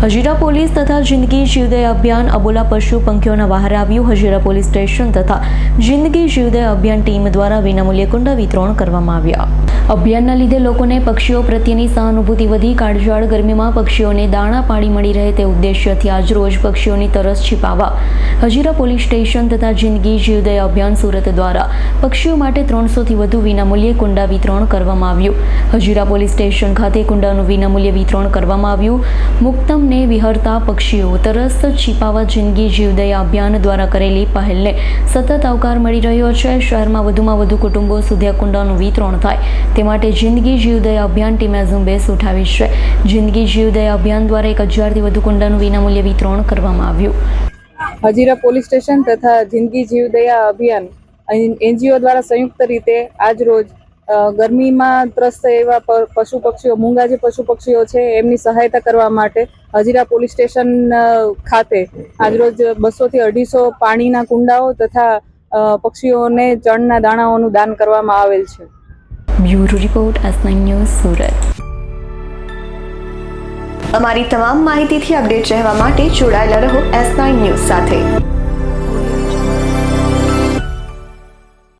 Hazira police તથા જિંદગી જીવદય અભિયાન અબોલા પશુ પંખીઓના બહાર આવ્યું. હજીરા પોલીસ સ્ટેશન તથા જિંદગી જીવદય અભિયાન ટીમ દ્વારા વિનામૂલ્યે કુંડા વિતરણ કરવામાં આવ્યા. અભિયાનના લીધે લોકોને પક્ષીઓ પ્રત્યેની સહાનુભૂતિ વધી, કાળઝાળ ગરમીમાં પક્ષીઓને દાણા પાણી મળી રહે તે ઉદ્દેશ્યથી આજરોજ પક્ષીઓની તરસ છીપાવવા હજીરા પોલીસ સ્ટેશન તથા જિંદગી જીવદય અભિયાન સુરત દ્વારા પક્ષીઓ માટે ત્રણસોથી વધુ વિનામૂલ્યે કુંડા વિતરણ કરવામાં આવ્યું. હજીરા પોલીસ સ્ટેશન ખાતે કુંડાનું વિનામૂલ્યે વિતરણ કરવામાં આવ્યું. મુક્તમને વિહરતા પક્ષીઓ. તરસ, છીપાવા જિંદગી, જીવદય અભિયાન દ્વારા કરેલી પહેલને સતત આવકાર મળી રહ્યો છે. શહેરમાં વધુમાં વધુ કુટુંબો સુધી કુંડાનું વિતરણ થાય. તે માટે જિંદગી જીવદય અભિયાન ટીમે ઝુંબેશ ઉઠાવી છે. જિંદગી જીવદય અભિયાન દ્વારા એક હજારથી વધુ કુંડાનું વિનામૂલ્યે વિતરણ કરવામાં આવ્યું. હજીરા પોલીસ સ્ટેશન તથા જિંદગી જીવદયા અભિયાન એનજીઓ દ્વારા સંયુક્ત રીતે આજ રોજ ગરમીમાં ત્રસ્ત એવા પશુ પક્ષીઓ મૂંગા જે પશુ પક્ષીઓ છે, એમની સહાયતા કરવા માટે હજીરા પોલીસ સ્ટેશન ખાતે આજરોજ બસોથી અઢીસો પાણીના કુંડાઓ તથા પક્ષીઓને ચણના દાણાઓનું દાન કરવામાં આવેલ છે. Bureau report S news, Surat. અમારી તમામ માહિતીથી અપડેટ રહેવા માટે જોડાયેલા રહો એસ ન્યૂઝ સાથે.